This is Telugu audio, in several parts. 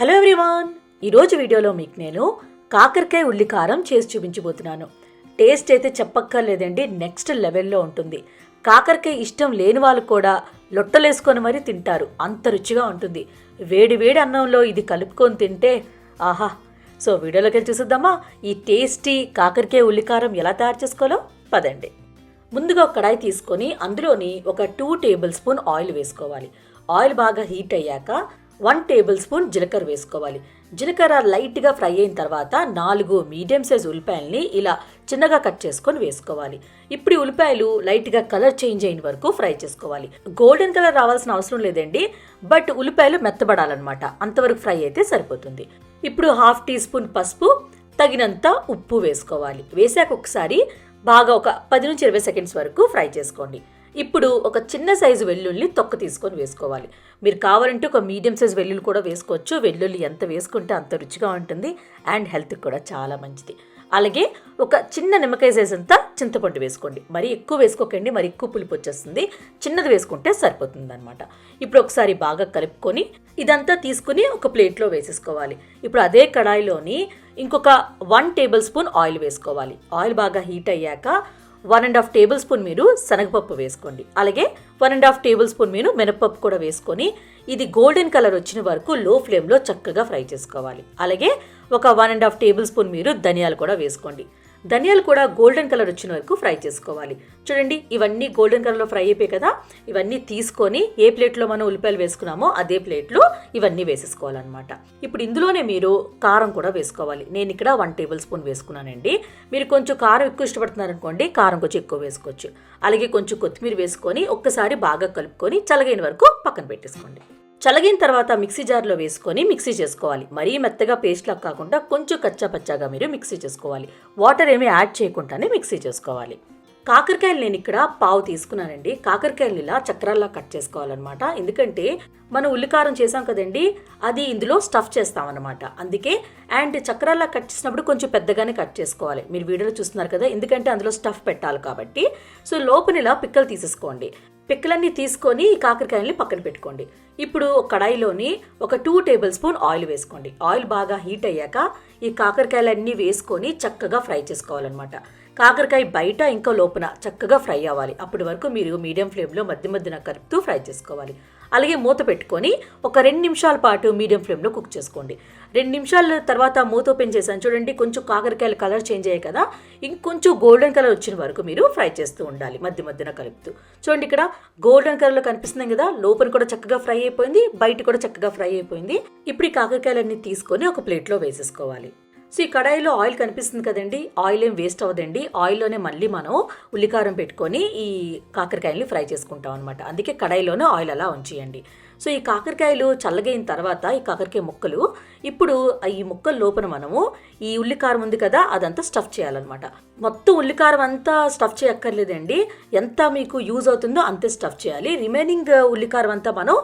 Hello everyone. ఈరోజు వీడియోలో మీకు నేను కాకరకాయ ఉల్లి కారం చేసి చూపించబోతున్నాను. టేస్ట్ అయితే చెప్పక్కర్లేదండి నెక్స్ట్ లెవెల్లో ఉంటుంది. కాకరకాయ ఇష్టం లేని వాళ్ళు కూడా లొట్టలేసుకొని మరీ తింటారు అంత రుచిగా ఉంటుంది. వేడి వేడి అన్నంలో ఇది కలుపుకొని తింటే ఆహా. సో వీడియోలోకి వెళ్ళి చూసిద్దామా? ఈ టేస్టీ కాకరకాయ ఉల్లికారం ఎలా తయారు చేసుకోవాలో? పదండి. ముందుగా ఒక కడాయి తీసుకొని అందులోని ఒక టూ టేబుల్ స్పూన్ ఆయిల్ వేసుకోవాలి. ఆయిల్ బాగా హీట్ అయ్యాక వన్ టేబుల్ స్పూన్ జీలకర్ర వేసుకోవాలి. జీలకర్ర లైట్గా ఫ్రై అయిన తర్వాత నాలుగు మీడియం సైజ్ ఉల్లిపాయల్ని ఇలా చిన్నగా కట్ చేసుకొని వేసుకోవాలి. ఇప్పుడు ఉల్లిపాయలు లైట్గా కలర్ చేంజ్ అయిన వరకు ఫ్రై చేసుకోవాలి. గోల్డెన్ కలర్ రావాల్సిన అవసరం లేదండి బట్ ఉల్లిపాయలు మెత్తబడాలన్నమాట. అంతవరకు ఫ్రై అయితే సరిపోతుంది. ఇప్పుడు హాఫ్ టీ స్పూన్ పసుపు తగినంత ఉప్పు వేసుకోవాలి. వేసాక ఒకసారి బాగా ఒక పది నుంచి ఇరవై సెకండ్స్ వరకు ఫ్రై చేసుకోండి. ఇప్పుడు ఒక చిన్న సైజు వెల్లుల్లి తొక్క తీసుకొని వేసుకోవాలి. మీరు కావాలంటే ఒక మీడియం సైజు వెల్లుల్లి కూడా వేసుకోవచ్చు. వెల్లుల్లి ఎంత వేసుకుంటే అంత రుచిగా ఉంటుంది అండ్ హెల్త్కి కూడా చాలా మంచిది. అలాగే ఒక చిన్న నిమ్మకాయ సైజ్ అంతా చింతపండు వేసుకోండి. మరీ ఎక్కువ వేసుకోకండి. మరి ఎక్కువ పులుపు వచ్చేస్తుంది. చిన్నది వేసుకుంటే సరిపోతుంది అనమాట ఇప్పుడు ఒకసారి బాగా కలుపుకొని ఇదంతా తీసుకుని ఒక ప్లేట్లో వేసేసుకోవాలి. ఇప్పుడు అదే కడాయిలోని ఇంకొక వన్ టేబుల్ స్పూన్ ఆయిల్ వేసుకోవాలి. ఆయిల్ బాగా హీట్ అయ్యాక one and half tablespoon మీరు శనగపప్పు వేసుకోండి. అలాగే one and half tablespoon మీరు మినపప్పు కూడా వేసుకొని ఇది గోల్డెన్ కలర్ వచ్చిన వరకు లో ఫ్లేమ్లో చక్కగా ఫ్రై చేసుకోవాలి. అలాగే ఒక one and half tablespoon మీరు ధనియాలు కూడా వేసుకోండి. ధనియాలు కూడా గోల్డెన్ కలర్ వచ్చిన వరకు ఫ్రై చేసుకోవాలి. చూడండి ఇవన్నీ గోల్డెన్ కలర్లో ఫ్రై అయిపోయాయి కదా ఇవన్నీ తీసుకొని ఏ ప్లేట్లో మనం ఉల్లిపాయలు వేసుకున్నామో అదే ప్లేట్లో ఇవన్నీ వేసేసుకోవాలన్నమాట. ఇప్పుడు ఇందులోనే మీరు కారం కూడా వేసుకోవాలి. నేను ఇక్కడ వన్ టేబుల్ స్పూన్ వేసుకున్నానండి. మీరు కొంచెం కారం ఎక్కువ ఇష్టపడుతున్నారనుకోండి కారం కొంచెం ఎక్కువ వేసుకోవచ్చు. అలాగే కొంచెం కొత్తిమీర వేసుకొని ఒక్కసారి బాగా కలుపుకొని చల్లగైన వరకు పక్కన పెట్టేసుకోండి. చలగిన తర్వాత మిక్సీ జార్లో వేసుకొని మిక్సీ చేసుకోవాలి. మరీ మెత్తగా పేస్ట్లా కాకుండా కొంచెం కచ్చా పచ్చాగా మీరు మిక్సీ చేసుకోవాలి. వాటర్ ఏమీ యాడ్ చేయకుండానే మిక్సీ చేసుకోవాలి. కాకరకాయలు నేను ఇక్కడ పావు తీసుకున్నానండి. కాకరకాయలు ఇలా చక్రాల్లా కట్ చేసుకోవాలన్నమాట. ఎందుకంటే మనం ఉల్లికారం చేసాం కదండి అది ఇందులో స్టఫ్ చేస్తామన్నమాట. అందుకే అండ్ చక్రాల్లా కట్ చేసినప్పుడు కొంచెం పెద్దగానే కట్ చేసుకోవాలి. మీరు వీడియోలో చూస్తున్నారు కదా ఎందుకంటే అందులో స్టఫ్ పెట్టాలి కాబట్టి. సో లోపల ఇలా పిక్కలు తీసేసుకోండి. పిక్కలన్నీ తీసుకొని ఈ కాకరకాయల్ని పక్కన పెట్టుకోండి. ఇప్పుడు కడాయిలోని ఒక టూ టేబుల్ స్పూన్ ఆయిల్ వేసుకోండి. ఆయిల్ బాగా హీట్ అయ్యాక ఈ కాకరకాయలన్నీ వేసుకొని చక్కగా ఫ్రై చేసుకోవాలన్నమాట. కాకరకాయ బయట ఇంకా లోపల చక్కగా ఫ్రై అవ్వాలి. అప్పటి వరకు మీరు మీడియం ఫ్లేమ్లో మధ్య మధ్యన కలుపుతూ ఫ్రై చేసుకోవాలి. అలాగే మూత పెట్టుకొని ఒక రెండు నిమిషాల పాటు మీడియం ఫ్లేమ్లో కుక్ చేసుకోండి. రెండు నిమిషాల తర్వాత మూత ఓపెన్ చేశాను చూడండి కొంచెం కాకరకాయల కలర్ చేంజ్ అయ్యాయి కదా. ఇంకొంచెం గోల్డెన్ కలర్ వచ్చిన వరకు మీరు ఫ్రై చేస్తూ ఉండాలి మధ్య మధ్యన కలుపుతూ. చూడండి ఇక్కడ గోల్డెన్ కలర్లో కనిపిస్తుంది కదా. లోపల కూడా చక్కగా ఫ్రై అయిపోయింది బయట కూడా చక్కగా ఫ్రై అయిపోయింది. ఇప్పుడు ఈ కాకరకాయలన్నీ తీసుకొని ఒక ప్లేట్లో వేసేసుకోవాలి. సో ఈ కడాయిలో ఆయిల్ కనిపిస్తుంది కదండి. ఆయిల్ ఏం వేస్ట్ అవ్వదండి. ఆయిల్లోనే మళ్ళీ మనం ఉల్లికారం పెట్టుకొని ఈ కాకరకాయల్ని ఫ్రై చేసుకుంటాం అనమాట అందుకే కడాయిలోనే ఆయిల్ అలా ఉంచేయండి. సో ఈ కాకరకాయలు చల్లగైన తర్వాత ఈ కాకరకాయ ముక్కలు ఇప్పుడు ఈ ముక్కల లోపల మనము ఈ ఉల్లికారం ఉంది కదా అదంతా స్టఫ్ చేయాలన్నమాట. మొత్తం ఉల్లికారం అంతా స్టఫ్ చేయక్కర్లేదండి. ఎంత మీకు యూజ్ అవుతుందో అంతే స్టఫ్ చేయాలి. రిమైనింగ్ ఉల్లికారం అంతా మనం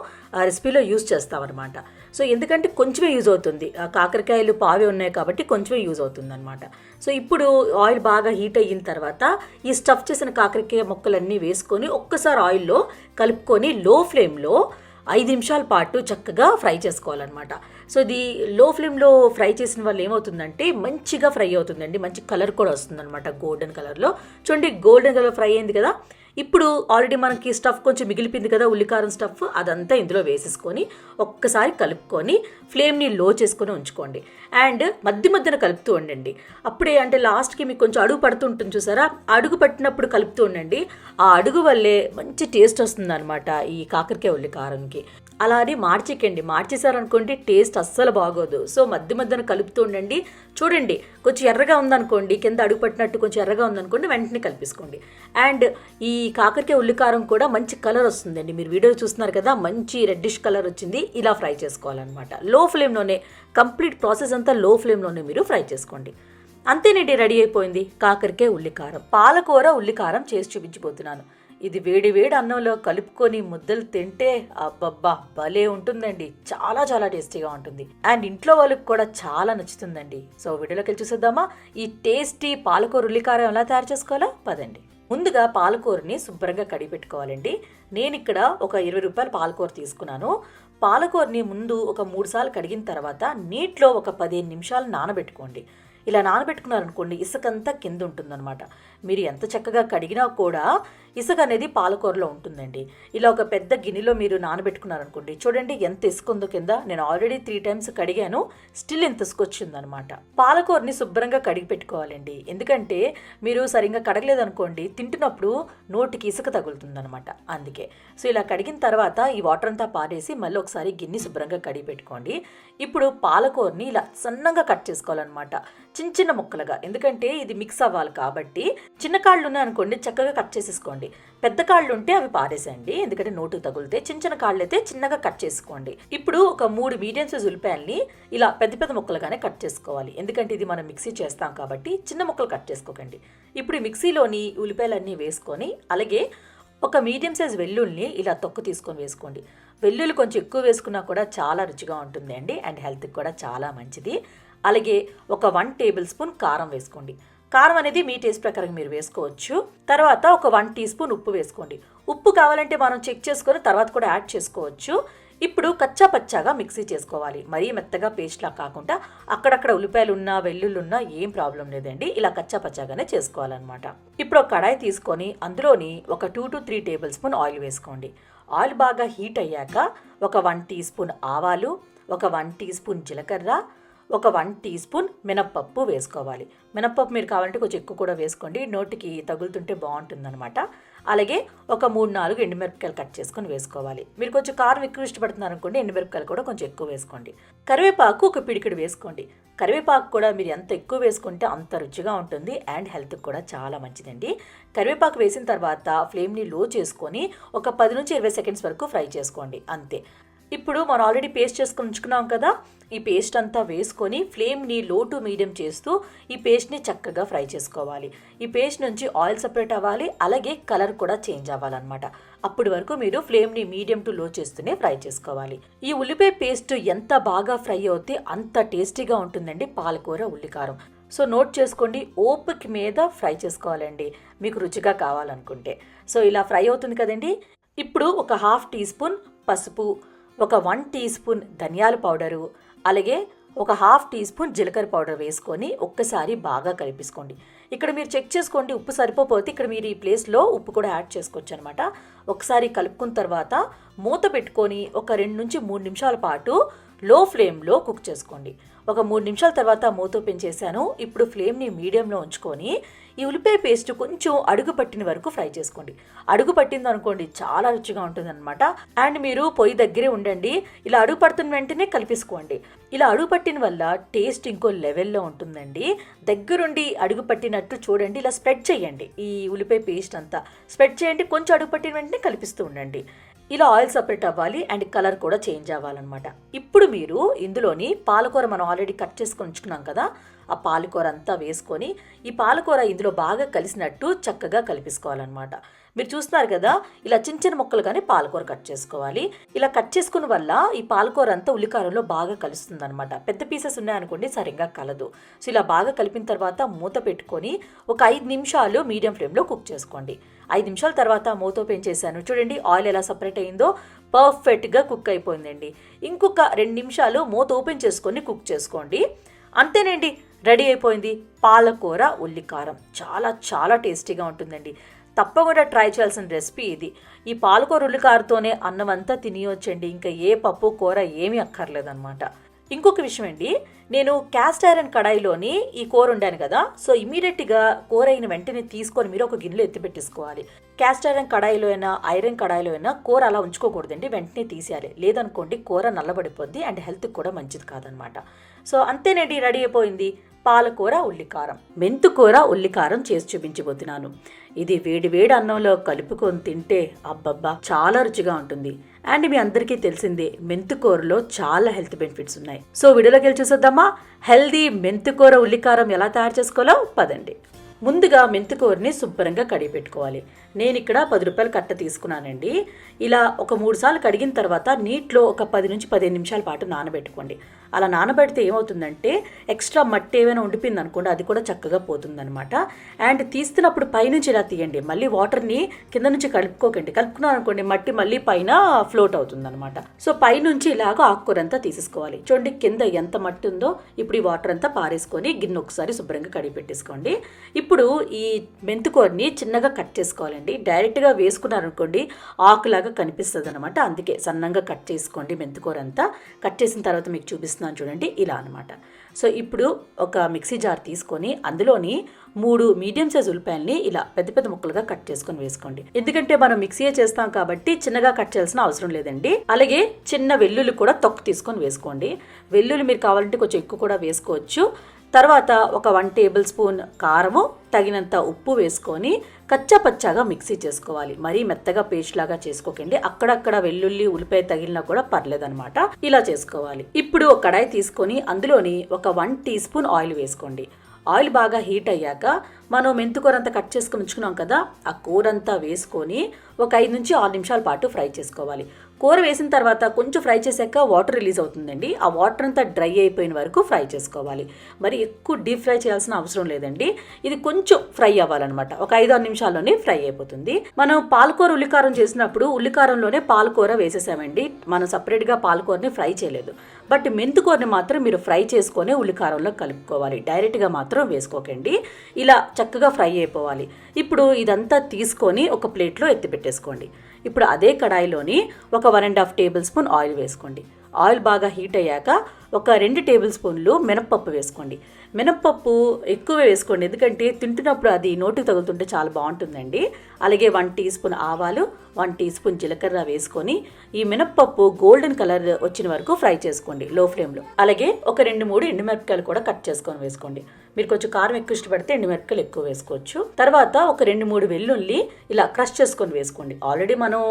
రెసిపీలో యూజ్ చేస్తామన్నమాట. సో ఎందుకంటే కొంచెమే యూజ్ అవుతుంది. కాకరకాయలు పావే ఉన్నాయి కాబట్టి కొంచెమే యూజ్ అవుతుంది అనమాట సో ఇప్పుడు ఆయిల్ బాగా హీట్ అయిన తర్వాత ఈ స్టఫ్ చేసిన కాకరకాయ ముక్కలన్నీ వేసుకొని ఒక్కసారి ఆయిల్లో కలుపుకొని లో ఫ్లేమ్లో ఐదు నిమిషాల పాటు చక్కగా ఫ్రై చేసుకోవాలన్నమాట. సో ఇది లో ఫ్లేమ్లో ఫ్రై చేసిన వాళ్ళు ఏమవుతుందంటే మంచిగా ఫ్రై అవుతుందండి. మంచి కలర్ కూడా వస్తుందన్నమాట గోల్డెన్ కలర్లో. చూడండి గోల్డెన్ కలర్ ఫ్రై అయింది కదా? ఇప్పుడు ఆల్రెడీ మనకి స్టఫ్ కొంచెం మిగిలిపోయింది కదా ఉల్లికారం స్టఫ్ అదంతా ఇందులో వేసేసుకొని ఒక్కసారి కలుపుకొని ఫ్లేమ్ని లో చేసుకొని ఉంచుకోండి. అండ్ మధ్య మధ్యన కలుపుతూ ఉండండి. అప్పుడే అంటే లాస్ట్కి మీకు కొంచెం అడుగు పడుతుంటుంది చూసారా? అడుగు పట్టినప్పుడు కలుపుతూ ఉండండి. ఆ అడుగు వల్లే మంచి టేస్ట్ వస్తుందన్నమాట ఈ కాకరకాయ ఉల్లికారంకి. అలా అని మార్చికండి. మార్చేశారనుకోండి టేస్ట్ అస్సలు బాగోదు. సో మధ్య మధ్యన కలుపుతూ ఉండండి. చూడండి కొంచెం ఎర్రగా ఉందనుకోండి కింద అడుగు పట్టినట్టు కొంచెం ఎర్రగా ఉందనుకోండి వెంటనే కలిపేసుకోండి. అండ్ ఈ కాకరకాయ ఉల్లికారం కూడా మంచి కలర్ వస్తుందండి. మీరు వీడియో చూస్తున్నారు కదా మంచి రెడ్డిష్ కలర్ వచ్చింది. ఇలా ఫ్రై చేసుకోవాలన్నమాట. లో ఫ్లేమ్లోనే కంప్లీట్ ప్రాసెస్ అంతా లో ఫ్లేమ్లోనే మీరు ఫ్రై చేసుకోండి. అంతేనండి రెడీ అయిపోయింది కాకరకాయ ఉల్లికారం. పాలకూర ఉల్లికారం చేసి చూపించిపోతున్నాను. ఇది వేడివేడి అన్నంలో కలుపుకొని ముద్దలు తింటే అబ్బబ్బా భలే ఉంటుందండి. చాలా చాలా టేస్టీగా ఉంటుంది. అండ్ ఇంట్లో వాళ్ళకి కూడా చాలా నచ్చుతుందండి. సో వీడియోలోకి వెళ్ళి చూసేద్దామా? ఈ టేస్టీ పాలకూర ఉల్లికారం ఎలా తయారు చేసుకోవాలో? పదండి. ముందుగా పాలకూరని శుభ్రంగా కడిగి పెట్టుకోవాలండి. నేను ఇక్కడ ఒక ఇరవై రూపాయల పాలకూర తీసుకున్నాను. పాలకూరని ముందు ఒక మూడు సార్లు కడిగిన తర్వాత నీటిలో ఒక పదిహేను నిమిషాలు నానబెట్టుకోండి. ఇలా నానబెట్టుకున్నారనుకోండి ఇసుకంతా కింద ఉంటుందన్నమాట మీరు ఎంత చక్కగా కడిగినా కూడా ఇసుక అనేది పాలకూరలో ఉంటుందండి. ఇలా ఒక పెద్ద గిన్నెలో మీరు నానబెట్టుకున్నారనుకోండి చూడండి ఎంత ఇసుక ఉందో కింద. నేను ఆల్రెడీ త్రీ టైమ్స్ కడిగాను స్టిల్ ఇంత ఇసుక వచ్చిందనమాట పాలకూరని శుభ్రంగా కడిగి పెట్టుకోవాలండి. ఎందుకంటే మీరు సరిగ్గా కడగలేదనుకోండి తింటున్నప్పుడు నోటికి ఇసుక తగులుతుందనమాట అందుకే. సో ఇలా కడిగిన తర్వాత ఈ వాటర్ అంతా పారేసి మళ్ళీ ఒకసారి గిన్నె శుభ్రంగా కడిగి పెట్టుకోండి. ఇప్పుడు పాలకూరని ఇలా సన్నగా కట్ చేసుకోవాలన్నమాట. చిన్న చిన్న ముక్కలుగా. ఎందుకంటే ఇది మిక్స్ అవ్వాలి కాబట్టి చిన్న కాళ్ళు ఉన్నాయి అనుకోండి చక్కగా కట్ చేసేసుకోండి. పెద్ద కాళ్ళు ఉంటే అవి పారేసేయండి. ఎందుకంటే నోటు తగులితే చిన్న చిన్న కాళ్ళు అయితే చిన్నగా కట్ చేసుకోండి. ఇప్పుడు ఒక మూడు మీడియం సైజ్ ఉల్లిపాయల్ని ఇలా పెద్ద పెద్ద ముక్కలుగానే కట్ చేసుకోవాలి. ఎందుకంటే ఇది మనం మిక్సీ చేస్తాం కాబట్టి చిన్న ముక్కలు కట్ చేసుకోకండి. ఇప్పుడు ఈ మిక్సీలోని ఉల్లిపాయలన్నీ వేసుకొని అలాగే ఒక మీడియం సైజ్ వెల్లుల్ని ఇలా తొక్కు తీసుకొని వేసుకోండి. వెల్లుల్లి కొంచెం ఎక్కువ వేసుకున్నా కూడా చాలా రుచిగా ఉంటుంది అండి అండ్ హెల్త్కి కూడా చాలా మంచిది. అలాగే ఒక వన్ టేబుల్ స్పూన్ కారం వేసుకోండి. కారం అనేది మీ టేస్ట్ ప్రకారం మీరు వేసుకోవచ్చు. తర్వాత ఒక వన్ టీ స్పూన్ ఉప్పు వేసుకోండి. ఉప్పు కావాలంటే మనం చెక్ చేసుకొని తర్వాత కూడా యాడ్ చేసుకోవచ్చు. ఇప్పుడు కచ్చా పచ్చాగా మిక్సీ చేసుకోవాలి. మరీ మెత్తగా పేస్ట్లా కాకుండా అక్కడక్కడ ఉల్లిపాయలు ఉన్నా వెల్లుల్లి ఉన్నా ఏం ప్రాబ్లం లేదండి. ఇలా కచ్చా పచ్చాగానే చేసుకోవాలన్నమాట. ఇప్పుడు ఒక కడాయి తీసుకొని అందులోని ఒక two to three tablespoon oil వేసుకోండి. ఆయిల్ బాగా హీట్ అయ్యాక ఒక వన్ టీ స్పూన్ ఆవాలు ఒక వన్ టీ స్పూన్ జీలకర్ర ఒక వన్ టీ స్పూన్ మినప్పప్పు వేసుకోవాలి. మినప్పప్పు మీరు కావాలంటే కొంచెం ఎక్కువ కూడా వేసుకోండి. నోటికి తగులుతుంటే బాగుంటుందన్నమాట. అలాగే ఒక మూడు నాలుగు ఎండుమిరపకాయలు కట్ చేసుకొని వేసుకోవాలి. మీరు కొంచెం కారం ఎక్కువ ఇష్టపడుతున్నారు అనుకోండి ఎండుమిరపకాయలు కూడా కొంచెం ఎక్కువ వేసుకోండి. కరివేపాకు ఒక పిడికిడు వేసుకోండి. కరివేపాకు కూడా మీరు ఎంత ఎక్కువ వేసుకుంటే అంత రుచిగా ఉంటుంది అండ్ హెల్త్కి కూడా చాలా మంచిదండి. కరివేపాకు వేసిన తర్వాత ఫ్లేమ్ని లో చేసుకొని ఒక పది నుంచి ఇరవై సెకండ్స్ వరకు ఫ్రై చేసుకోండి. అంతే. ఇప్పుడు మనం ఆల్రెడీ పేస్ట్ చేసుకొని ఉంచుకున్నాం కదా ఈ పేస్ట్ అంతా వేసుకొని ఫ్లేమ్ని లో టు మీడియం చేస్తూ ఈ పేస్ట్ని చక్కగా ఫ్రై చేసుకోవాలి. ఈ పేస్ట్ నుంచి ఆయిల్ సపరేట్ అవ్వాలి అలాగే కలర్ కూడా చేంజ్ అవ్వాలన్నమాట. అప్పటి వరకు మీరు ఫ్లేమ్ని మీడియం టు లో చేస్తూనే ఫ్రై చేసుకోవాలి. ఈ ఉల్లిపాయ పేస్ట్ ఎంత బాగా ఫ్రై అవుతే అంత టేస్టీగా ఉంటుందండి పాలకూర ఉల్లికారం. సో నోట్ చేసుకోండి ఓపిక మీద ఫ్రై చేసుకోవాలండి మీకు రుచిగా కావాలనుకుంటే. సో ఇలా ఫ్రై అవుతుంది కదండి. ఇప్పుడు ఒక హాఫ్ టీ స్పూన్ పసుపు ఒక వన్ టీ స్పూన్ ధనియాల పౌడరు అలాగే ఒక హాఫ్ టీ స్పూన్ జీలకర్ర పౌడర్ వేసుకొని ఒక్కసారి బాగా కలిపేసుకోండి. ఇక్కడ మీరు చెక్ చేసుకోండి ఉప్పు సరిపోతే ఇక్కడ మీరు ఈ ప్లేస్లో ఉప్పు కూడా యాడ్ చేసుకోవచ్చు అనమాట ఒకసారి కలుపుకున్న తర్వాత మూత పెట్టుకొని ఒక రెండు నుంచి మూడు నిమిషాల పాటు లో ఫ్లేమ్లో కుక్ చేసుకోండి. ఒక మూడు నిమిషాల తర్వాత మూత ఓపెన్ చేశాను. ఇప్పుడు ఫ్లేమ్ని మీడియంలో ఉంచుకొని ఈ ఉల్లిపాయ పేస్ట్ కొంచెం అడుగు పట్టిన వరకు ఫ్రై చేసుకోండి. అడుగు పట్టింది అనుకోండి చాలా రుచిగా ఉంటుందన్నమాట. అండ్ మీరు పొయ్యి దగ్గరే ఉండండి. ఇలా అడుగు పడుతున్న వెంటనే కలిపేసుకోండి. ఇలా అడుగు పట్టిన వల్ల టేస్ట్ ఇంకో లెవెల్లో ఉంటుందండి. దగ్గరుండి అడుగు పట్టినట్టు చూడండి. ఇలా స్ప్రెడ్ చేయండి. ఈ ఉల్లిపాయ పేస్ట్ అంతా స్ప్రెడ్ చేయండి. కొంచెం అడుగు పట్టిన వెంటనే కలిపిస్తూ ఉండండి. ఇలా ఆయిల్ సపరేట్ అవ్వాలి అండ్ కలర్ కూడా చేంజ్ అవ్వాలన్నమాట. ఇప్పుడు మీరు ఇందులోని పాలకూర మనం ఆల్రెడీ కట్ చేసుకొని ఉంచుకున్నాం కదా ఆ పాలకూర అంతా వేసుకొని ఈ పాలకూర ఇందులో బాగా కలిసినట్టు చక్కగా కలిపేసుకోవాలన్నమాట. మీరు చూస్తున్నారు కదా ఇలా చిన్న చిన్న ముక్కలుగానే పాలకూర కట్ చేసుకోవాలి. ఇలా కట్ చేసుకున్న వల్ల ఈ పాలకూర అంతా ఉల్లికారంలో బాగా కలుస్తుంది అనమాట పెద్ద పీసెస్ ఉన్నాయనుకోండి సరిగ్గా కలదు. సో ఇలా బాగా కలిపిన తర్వాత మూత పెట్టుకొని ఒక ఐదు నిమిషాలు మీడియం ఫ్లేమ్లో కుక్ చేసుకోండి. ఐదు నిమిషాల తర్వాత మూత ఓపెన్ చేశాను చూడండి ఆయిల్ ఎలా సపరేట్ అయిందో పర్ఫెక్ట్గా కుక్ అయిపోయిందండి. ఇంకొక రెండు నిమిషాలు మూత ఓపెన్ చేసుకొని కుక్ చేసుకోండి. అంతేనండి రెడీ అయిపోయింది పాలకూర ఉల్లికారం. చాలా చాలా టేస్టీగా ఉంటుందండి. తప్పకుండా ట్రై చేయాల్సిన రెసిపీ ఇది. ఈ పాలకూర ఉల్లికారతోనే అన్నం అంతా తినియొచ్చండి. ఇంకా ఏ పప్పు కూర ఏమీ అక్కర్లేదన్నమాట. ఇంకొక విషయం అండి నేను క్యాస్ట్ ఐరన్ కడాయిలోని ఈ కూర వండాను కదా సో ఇమీడియట్గా కూర అయిన వెంటనే తీసుకొని మీరు ఒక గిన్నెలో ఎత్తి పెట్టేసుకోవాలి. క్యాస్ట్ ఐరన్ కడాయిలో అయినా ఐరన్ కడాయిలో అయినా కూర అలా ఉంచుకోకూడదండి వెంటనే తీసేయాలి. లేదనుకోండి కూర నల్లబడిపోద్ది అండ్ హెల్త్కి కూడా మంచిది కాదనమాట. సో అంతేనండి రెడీ అయిపోయింది. పాలకూర ఉల్లికారం. మెంతుకూర ఉల్లికారం చేసి చూపించబోతున్నాను. ఇది వేడి వేడి అన్నంలో కలుపుకొని తింటే అబ్బబ్బా చాలా రుచిగా ఉంటుంది. అండ్ మీ అందరికీ తెలిసిందే మెంతుకూరలో చాలా హెల్త్ బెనిఫిట్స్ ఉన్నాయి. సో వీడియోలోకి వెళ్ళి చూసేద్దామా? హెల్దీ మెంతుకూర ఉల్లికారం ఎలా తయారు చేసుకోవాలో పదండి. ముందుగా మెంతుకూరని శుభ్రంగా కడిగి పెట్టుకోవాలి. నేను ఇక్కడ పది రూపాయలు కట్ట తీసుకున్నానండి. ఇలా ఒక మూడు సార్లు కడిగిన తర్వాత నీటిలో ఒక పది నుంచి పదిహేను నిమిషాల పాటు నానబెట్టుకోండి. అలా నానబెడితే ఏమవుతుందంటే ఎక్స్ట్రా మట్టి ఏమైనా ఉండిపోయింది అనుకోండి అది కూడా చక్కగా పోతుందనమాట అండ్ తీస్తున్నప్పుడు పైనుంచి ఇలా తీయండి. మళ్ళీ వాటర్ని కింద నుంచి కలుపుకోకండి. కలుపుకున్నాను అనుకోండి మట్టి మళ్ళీ పైన ఫ్లోట్ అవుతుందనమాట సో పైనుంచి ఇలాగ ఆకుకూర అంతా తీసేసుకోవాలి. చూడండి కింద ఎంత మట్టి ఉందో ఇప్పుడు ఈ వాటర్ అంతా పారేసుకొని గిన్నె ఒకసారి శుభ్రంగా కడిగి పెట్టేసుకోండి. ఇప్పుడు ఈ మెంతుకూరని చిన్నగా కట్ చేసుకోవాలండి. డైరెక్ట్గా వేసుకున్నారనుకోండి ఆకులాగా కనిపిస్తుంది అనమాట అందుకే సన్నంగా కట్ చేసుకోండి మెంతుకూర అంతా కట్ చేసిన తర్వాత మీకు చూపిస్తున్నాను చూడండి ఇలా అనమాట సో ఇప్పుడు ఒక మిక్సీ జార్ తీసుకొని అందులోని మూడు మీడియం సైజ్ ఉల్లిపాయల్ని ఇలా పెద్ద పెద్ద ముక్కలుగా కట్ చేసుకొని వేసుకోండి. ఎందుకంటే మనం మిక్సీ చేస్తాం కాబట్టి చిన్నగా కట్ చేయాల్సిన అవసరం లేదండి. అలాగే చిన్న వెల్లుల్లి కూడా తొక్కు తీసుకొని వేసుకోండి. వెల్లుల్లి మీరు కావాలంటే కొంచెం ఎక్కువ కూడా వేసుకోవచ్చు. తర్వాత ఒక వన్ టేబుల్ స్పూన్ కారము తగినంత ఉప్పు వేసుకొని కచ్చపచ్చాగా మిక్సీ చేసుకోవాలి. మరీ మెత్తగా పేస్ట్ లాగా చేసుకోకండి. అక్కడక్కడ వెల్లుల్లి ఉల్లిపాయ తగిలినా కూడా పర్లేదనమాట ఇలా చేసుకోవాలి. ఇప్పుడు ఒక కడాయి తీసుకొని అందులోని ఒక వన్ టీ స్పూన్ ఆయిల్ వేసుకోండి. ఆయిల్ బాగా హీట్ అయ్యాక మనం మెంతుకూర అంతా కట్ చేసుకుని ఉంచుకున్నాం కదా ఆ కూర అంతా వేసుకొని ఒక ఐదు నుంచి ఆరు నిమిషాల పాటు ఫ్రై చేసుకోవాలి. కూర వేసిన తర్వాత కొంచెం ఫ్రై చేశాక వాటర్ రిలీజ్ అవుతుందండి. ఆ వాటర్ అంతా డ్రై అయిపోయిన వరకు ఫ్రై చేసుకోవాలి. మరి ఎక్కువ డీప్ ఫ్రై చేయాల్సిన అవసరం లేదండి. ఇది కొంచెం ఫ్రై అవ్వాలన్నమాట. ఒక ఐదు ఆరు నిమిషాల్లోనే ఫ్రై అయిపోతుంది. మనం పాలకూర ఉల్లికారం చేసినప్పుడు ఉల్లికారంలోనే పాలకూర వేసేసామండి. మనం సపరేట్గా పాలకూరని ఫ్రై చేయలేదు. బట్ మెంతుకూరని మాత్రం మీరు ఫ్రై చేసుకొని ఉల్లికారంలో కలుపుకోవాలి. డైరెక్ట్గా మాత్రం వేసుకోకండి. ఇలా చక్కగా ఫ్రై అయిపోవాలి. ఇప్పుడు ఇదంతా తీసుకొని ఒక ప్లేట్లో ఎత్తి పెట్టేసుకోండి. ఇప్పుడు అదే కడాయిలోని ఒక one and half tablespoon oil వేసుకోండి. ఆయిల్ బాగా హీట్ అయ్యాక ఒక రెండు టేబుల్ స్పూన్లు మినప్పప్పు వేసుకోండి. మినప్పప్పు ఎక్కువ వేసుకోండి. ఎందుకంటే తింటున్నప్పుడు అది నోటికి తగులుతుంటే చాలా బాగుంటుందండి. అలాగే వన్ టీ స్పూన్ ఆవాలు వన్ టీ స్పూన్ జీలకర్ర వేసుకొని ఈ మినప్పప్పు గోల్డెన్ కలర్ వచ్చిన వరకు ఫ్రై చేసుకోండి లో ఫ్లేమ్లో. అలాగే ఒక రెండు మూడు ఎండుమిరపకాయలు కూడా కట్ చేసుకొని వేసుకోండి. మీరు కొంచెం కారం ఎక్కువ ఇష్టపడితే ఎండుమిరపకాయలు ఎక్కువ వేసుకోవచ్చు. తర్వాత ఒక రెండు మూడు వెల్లుల్లి ఇలా క్రష్ చేసుకొని వేసుకోండి. ఆల్రెడీ మనం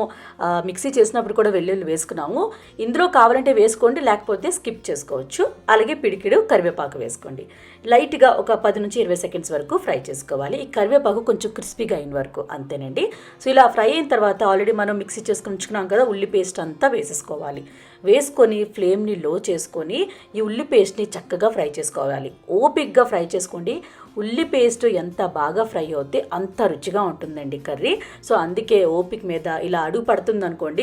మిక్సీ చేసినప్పుడు కూడా వెల్లుల్లి వేసుకున్నాము. ఇందులో కావాలంటే వేసుకోండి లేకపోతే స్కిప్ చేసుకోవచ్చు. అలాగే పిడికిడు కరివేపాకు వేసుకోండి. లైట్గా ఒక పది నుంచి ఇరవై సెకండ్స్ వరకు ఫ్రై చేసుకోవాలి. ఈ కరివేపాకు కొంచెం క్రిస్పీగా అయిన వరకు అంతేనండి. సో ఇలా ఫ్రై అయిన తర్వాత ఆల్రెడీ మనం మిక్సీ చేసుకుని ఉంచుకున్నాం కదా ఉల్లి పేస్ట్ అంతా వేసేసుకోవాలి. వేసుకొని ఫ్లేమ్ని లో చేసుకొని ఈ ఉల్లి పేస్ట్ని చక్కగా ఫ్రై చేసుకోవాలి. ఓపిక్గా ఫ్రై చేసుకోండి. ఉల్లి పేస్ట్ ఎంత బాగా ఫ్రై అవుతే అంత రుచిగా ఉంటుందండి కర్రీ. సో అందుకే ఓపిక మీద ఇలా అడుగు పడుతుంది అనుకోండి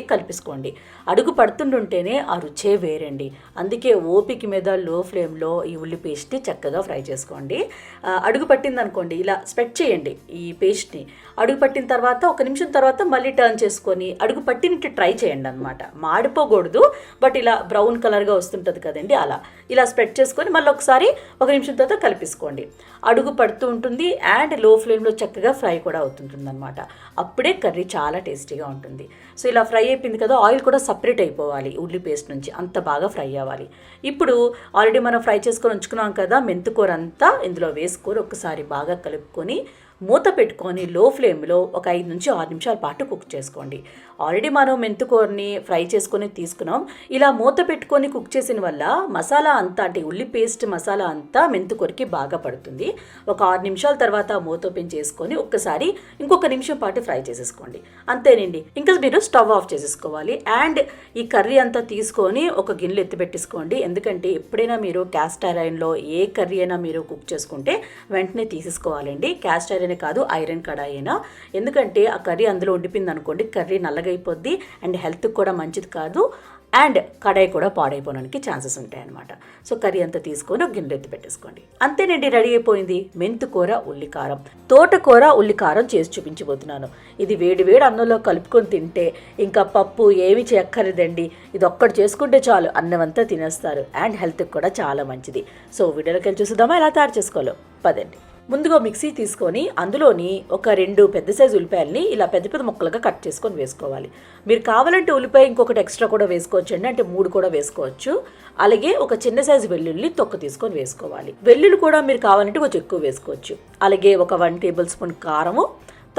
అడుగు పడుతుంటుంటేనే ఆ రుచే వేరండి. అందుకే ఓపిక మీద లో ఫ్లేమ్లో ఈ ఉల్లి పేస్ట్ని చక్కగా ఫ్రై చేసుకోండి. అడుగు పట్టిందనుకోండి ఇలా స్ప్రెడ్ చేయండి ఈ పేస్ట్ని. అడుగు పట్టిన తర్వాత ఒక నిమిషం తర్వాత మళ్ళీ టర్న్ చేసుకొని అడుగు పట్టినట్టు ట్రై చేయండి అనమాట మాడిపోకూడదు బట్ ఇలా బ్రౌన్ కలర్గా వస్తుంటుంది కదండి అలా. ఇలా స్ప్రెడ్ చేసుకొని మళ్ళీ ఒకసారి ఒక నిమిషం తర్వాత కలిపేసుకోండి. అడుగు పడుతూ ఉంటుంది అండ్లో ఫ్లేమ్లో చక్కగా ఫ్రై కూడా అవుతుంటుంది అనమాట అప్పుడే కర్రీ చాలా టేస్టీగా ఉంటుంది. సో ఇలా ఫ్రై అయిపోయింది కదా ఆయిల్ కూడా సపరేట్ అయిపోవాలి ఉల్లి పేస్ట్ నుంచి అంత బాగా ఫ్రై అవ్వాలి. ఇప్పుడు ఆల్రెడీ మనం ఫ్రై చేసుకొని ఉంచుకున్నాం కదా మెంతుకూర అంతా ఇందులో వేసుకొని ఒకసారి బాగా కలుపుకొని మూత పెట్టుకొని లో ఫ్లేమ్లో ఒక ఐదు నుంచి ఆరు నిమిషాల పాటు కుక్ చేసుకోండి. ఆల్రెడీ మనం మెంతుకూరని ఫ్రై చేసుకొని తీసుకున్నాం. ఇలా మూత పెట్టుకొని కుక్ చేసిన వల్ల మసాలా అంతా అంటే ఉల్లి పేస్ట్ మసాలా అంతా మెంతుకూరకి బాగా పడుతుంది. ఒక ఆరు నిమిషాల తర్వాత మూత ఓపెన్ చేసుకొని ఒక్కసారి ఇంకొక నిమిషం పాటు ఫ్రై చేసేసుకోండి. అంతేనండి. ఇంకా మీరు స్టవ్ ఆఫ్ చేసేసుకోవాలి. అండ్ ఈ కర్రీ అంతా తీసుకొని ఒక గిన్నెలు ఎత్తి పెట్టేసుకోండి. ఎందుకంటే ఎప్పుడైనా మీరు క్యాస్ట్ ఐరన్లో ఏ కర్రీ అయినా మీరు కుక్ చేసుకుంటే వెంటనే తీసేసుకోవాలండి. క్యాస్ట్ ఐరన్ కాదు ఐరన్ కడాయి అయినా. ఎందుకంటే ఆ కర్రీ అందులో ఉండిపోయింది అనుకోండి కర్రీ అయిపోద్ది. అండ్ హెల్త్కి కూడా మంచిది కాదు. అండ్ కడాయి కూడా పాడైపోవడానికి ఛాన్సెస్ ఉంటాయి అన్నమాట. సో కర్రీ అంతా తీసుకొని ఒక గిన్నె ఎత్తి పెట్టేసుకోండి. అంతేనండి రెడీ అయిపోయింది. మెంతుకూర ఉల్లికారం. తోటకూర ఉల్లికారం చేసి చూపించబోతున్నాను. ఇది వేడి వేడి అన్నంలో కలుపుకొని తింటే ఇంకా పప్పు ఏమి చేయక్కర్లేదండి. ఇది ఒక్కటి చేసుకుంటే చాలు. అన్నం అంతా తినేస్తారు. అండ్ హెల్త్కి కూడా చాలా మంచిది. సో వీడియోలోకి వెళ్ళి చూసుదామా? ఎలా తయారు చేసుకోవాలో? పదండి. ముందుగా మిక్సీ తీసుకొని అందులోని ఒక రెండు పెద్ద సైజు ఉల్లిపాయల్ని ఇలా పెద్ద పెద్ద ముక్కలుగా కట్ చేసుకొని వేసుకోవాలి. మీరు కావాలంటే ఉల్లిపాయ ఇంకొకటి ఎక్స్ట్రా కూడా వేసుకోవచ్చు అండి అంటే మూడు కూడా వేసుకోవచ్చు. అలాగే ఒక చిన్న సైజు వెల్లుల్లి తొక్క తీసుకొని వేసుకోవాలి. వెల్లుల్లి కూడా మీరు కావాలంటే కొంచెం ఎక్కువ వేసుకోవచ్చు. అలాగే ఒక వన్ టేబుల్ స్పూన్ కారము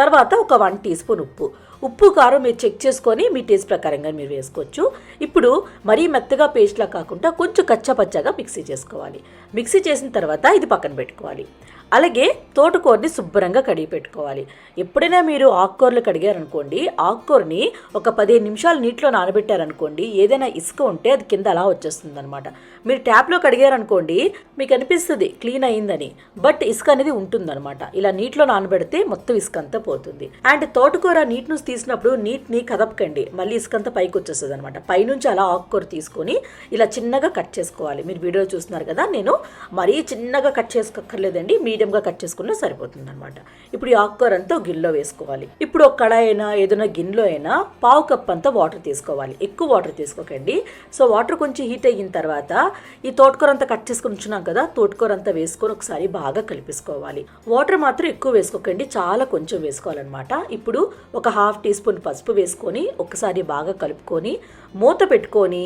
తర్వాత ఒక వన్ టీ స్పూన్ ఉప్పు. ఉప్పు కారం మీరు చెక్ చేసుకొని మీ టేస్ట్ ప్రకారంగా మీరు వేసుకోవచ్చు. ఇప్పుడు మరీ మెత్తగా పేస్ట్లా కాకుండా కొంచెం కచ్చా పచ్చాగా మిక్సీ చేసుకోవాలి. మిక్సీ చేసిన తర్వాత ఇది పక్కన పెట్టుకోవాలి. అలాగే తోటకూరని శుభ్రంగా కడిగి పెట్టుకోవాలి. ఎప్పుడైనా మీరు ఆకుకూరలు కడిగారనుకోండి ఆకుకూరని ఒక పదిహేను నిమిషాలు నీటిలో నానబెట్టారనుకోండి ఏదైనా ఇసుక ఉంటే అది కింద అలా వచ్చేస్తుంది అనమాట మీరు ట్యాప్లో కడిగారనుకోండి మీకు అనిపిస్తుంది క్లీన్ అయిందని బట్ ఇసుక అనేది ఉంటుందన్నమాట. ఇలా నీటిలో నానబెడితే మొత్తం ఇసుక అంతా పోతుంది. అండ్ తోటకూర నీటి నుంచి తీసినప్పుడు నీటిని కదపకండి మళ్ళీ ఇసుక అంతా పైకి వచ్చేస్తుంది అనమాట పైనుంచి అలా ఆకుకూర తీసుకొని ఇలా చిన్నగా కట్ చేసుకోవాలి. మీరు వీడియో చూస్తున్నారు కదా నేను మరీ చిన్నగా కట్ చేసుకోక్కర్లేదండి మీడియంగా కట్ చేసుకున్నా సరిపోతుంది అనమాట ఇప్పుడు ఈ ఆకుకూర అంతా గిన్నెలో వేసుకోవాలి. ఇప్పుడు ఒక కడాయి అయినా ఏదైనా గిన్నెలో అయినా పావు కప్ అంతా వాటర్ తీసుకోవాలి. ఎక్కువ వాటర్ తీసుకోకండి. సో వాటర్ కొంచెం హీట్ అయిన తర్వాత ఈ తోటకూర అంతా కట్ చేసుకుని ఉంచున్నాం కదా తోటకూర అంతా వేసుకొని ఒకసారి బాగా కలిపేసుకోవాలి. వాటర్ మాత్రం ఎక్కువ వేసుకోకండి. చాలా కొంచెం వేసుకోవాలన్నమాట. ఇప్పుడు ఒక హాఫ్ టీ స్పూన్ పసుపు వేసుకొని ఒకసారి బాగా కలుపుకొని మూత పెట్టుకొని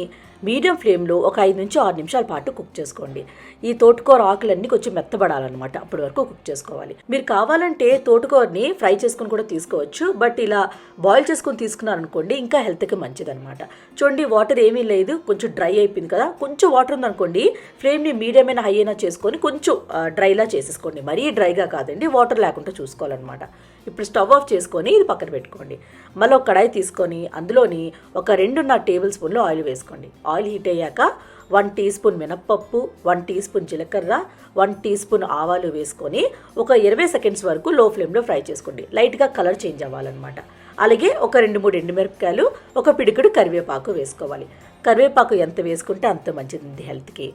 మీడియం ఫ్లేమ్లో ఒక ఐదు నుంచి ఆరు నిమిషాల పాటు కుక్ చేసుకోండి. ఈ తోటకూర ఆకులన్నీ కొంచెం మెత్తబడాలన్నమాట. అప్పటి వరకు కుక్ చేసుకోవాలి. మీరు కావాలంటే తోటకూరని ఫ్రై చేసుకుని కూడా తీసుకోవచ్చు. బట్ ఇలా బాయిల్ చేసుకుని తీసుకున్నారనుకోండి ఇంకా హెల్త్కి మంచిదనమాట చూడండి వాటర్ ఏమీ లేదు. కొంచెం డ్రై అయిపోయింది కదా. కొంచెం వాటర్ ఉందనుకోండి ఫ్లేమ్ని మీడియం అయినా హై అయినా చేసుకొని కొంచెం డ్రైలా చేసేసుకోండి. మరీ డ్రైగా కాదండి వాటర్ లేకుండా చూసుకోవాలన్నమాట. ఇప్పుడు స్టవ్ ఆఫ్ చేసుకొని ఇది పక్కన పెట్టుకోండి. మళ్ళీ ఒక కడాయి తీసుకొని అందులోని ఒక రెండున్నర టేబుల్ స్పూన్లో ఆయిల్ వేసుకోండి. ఆయిల్ హీట్ అయ్యాక వన్ టీ స్పూన్ మినప్పప్పు వన్ టీ స్పూన్ జీలకర్ర వన్ టీ స్పూన్ ఆవాలు వేసుకొని ఒక ఇరవై సెకండ్స్ వరకు లో ఫ్లేమ్లో ఫ్రై చేసుకోండి. లైట్గా కలర్ చేంజ్ అవ్వాలన్నమాట. అలాగే ఒక రెండు మూడు ఎండుమిరపకాయలు ఒక పిడికుడు కరివేపాకు వేసుకోవాలి. కరివేపాకు ఎంత వేసుకుంటే అంత మంచిది హెల్త్కి.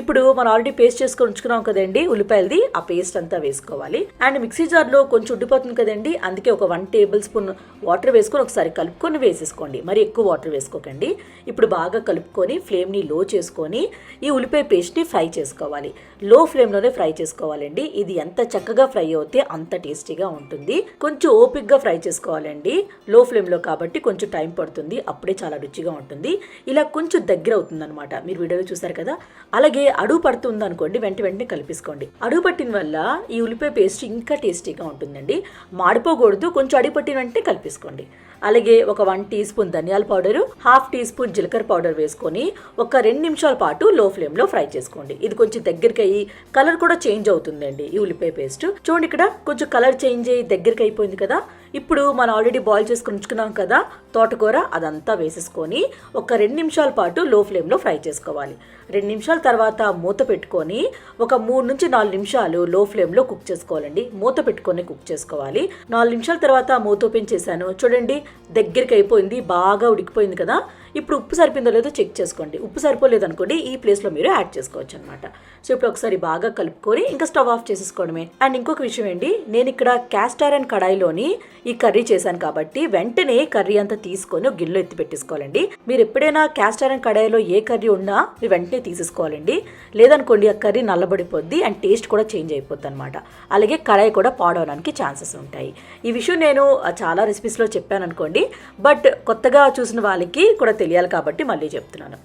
ఇప్పుడు మనం ఆల్రెడీ పేస్ట్ చేసుకొని ఉంచుకున్నాం కదండి ఉల్లిపాయలది ఆ పేస్ట్ అంతా వేసుకోవాలి. అండ్ మిక్సీ జార్లో కొంచెం ఉండిపోతుంది కదండి అందుకే ఒక వన్ టేబుల్ స్పూన్ వాటర్ వేసుకొని ఒకసారి కలుపుకొని వేసేసుకోండి. మరి ఎక్కువ వాటర్ వేసుకోకండి. ఇప్పుడు బాగా కలుపుకొని ఫ్లేమ్ని లో చేసుకొని ఈ ఉల్లిపాయ పేస్ట్ని ఫ్రై చేసుకోవాలి. లో ఫ్లేమ్లోనే ఫ్రై చేసుకోవాలండి. ఇది ఎంత చక్కగా ఫ్రై అవుతే అంత టేస్టీగా ఉంటుంది. కొంచెం ఓపిక్గా ఫ్రై చేసుకోవాలండి. లో ఫ్లేమ్లో కాబట్టి కొంచెం టైం పడుతుంది. అప్పుడే చాలా రుచిగా ఉంటుంది. ఇలా కొంచెం దగ్గర అవుతుందన్నమాట. మీరు వీడియోలో చూసారు కదా? అలాగే అడుగు పడుతుంది అనుకోండి వెంట వెంటనే కలిపేసుకోండి. అడుగు పట్టిన వల్ల ఈ ఉల్లిపాయ పేస్ట్ ఇంకా టేస్టీగా ఉంటుందండి. మాడిపోకూడదు. కొంచెం అడుగు పట్టిన వెంటనే కలిపేసుకోండి. అలాగే ఒక వన్ టీ స్పూన్ ధనియాల పౌడరు హాఫ్ టీ స్పూన్ జీలకర్ర పౌడర్ వేసుకొని ఒక రెండు నిమిషాల పాటు లో ఫ్లేమ్లో ఫ్రై చేసుకోండి. ఇది కొంచెం దగ్గరికి అయ్యి కలర్ కూడా చేంజ్ అవుతుందండి ఈ ఉల్లిపాయ పేస్ట్. చూడండి ఇక్కడ కొంచెం కలర్ చేంజ్ అయ్యి దగ్గరికి అయిపోయింది కదా. ఇప్పుడు మనం ఆల్రెడీ బాయిల్ చేసుకుని ఉంచుకున్నాం కదా తోటకూర అదంతా వేసేసుకొని ఒక రెండు నిమిషాల పాటు లో ఫ్లేమ్లో ఫ్రై చేసుకోవాలి. రెండు నిమిషాల తర్వాత మూత పెట్టుకొని ఒక మూడు నుంచి నాలుగు నిమిషాలు లో ఫ్లేమ్లో కుక్ చేసుకోవాలండి. మూత పెట్టుకొని కుక్ చేసుకోవాలి. నాలుగు నిమిషాల తర్వాత మూత ఓపెన్ చేశాను. చూడండి దగ్గరికి అయిపోయింది బాగా ఉడికిపోయింది కదా. ఇప్పుడు ఉప్పు సరిపోయిందో లేదో చెక్ చేసుకోండి. ఉప్పు సరిపోలేదు అనుకోండి ఈ ప్లేస్లో మీరు యాడ్ చేసుకోవచ్చు అనమాట సో ఇప్పుడు ఒకసారి బాగా కలుపుకొని ఇంకా స్టవ్ ఆఫ్ చేసేసుకోవడమే. అండ్ ఇంకొక విషయం ఏంటి? నేను ఇక్కడ క్యాస్ట్ ఐరన్ కడాయిలోని ఈ కర్రీ చేశాను కాబట్టి వెంటనే కర్రీ అంతా తీసుకొని ఒక గిన్నెలో ఎత్తి పెట్టేసుకోవాలండి. మీరు ఎప్పుడైనా క్యాస్ట్ ఐరన్ కడాయిలో ఏ కర్రీ ఉన్నా మీరు వెంటనే తీసేసుకోవాలండి. లేదనుకోండి ఆ కర్రీ నల్లబడిపోద్ది అండ్ టేస్ట్ కూడా చేంజ్ అయిపోద్ది అనమాట అలాగే కడాయి కూడా పాడవడానికి ఛాన్సెస్ ఉంటాయి. ఈ విషయం నేను చాలా రెసిపీస్లో చెప్పాను అనుకోండి. బట్ కొత్తగా చూసిన వాళ్ళకి కూడా తెలియాలి కాబట్టి మళ్ళీ చెప్తున్నాను.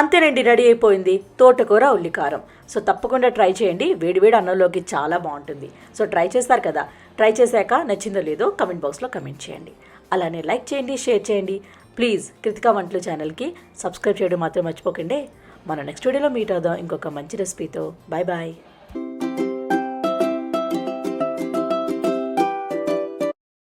అంతేనండి రెడీ అయిపోయింది. తోటకూర ఉల్లికారం. సో తప్పకుండా ట్రై చేయండి. వేడివేడి అన్నంలోకి చాలా బాగుంటుంది. సో ట్రై చేస్తారు కదా. ట్రై చేశాక నచ్చిందో లేదో కమెంట్ బాక్స్లో కమెంట్ చేయండి. అలానే లైక్ చేయండి షేర్ చేయండి. ప్లీజ్ కృతికా వంటలు ఛానల్కి సబ్స్క్రైబ్ చేయడం మాత్రం మర్చిపోకండి. మన నెక్స్ట్ వీడియోలో మీట్ అవుదాం. ఇంకొక మంచి రెసిపీతో. Bye bye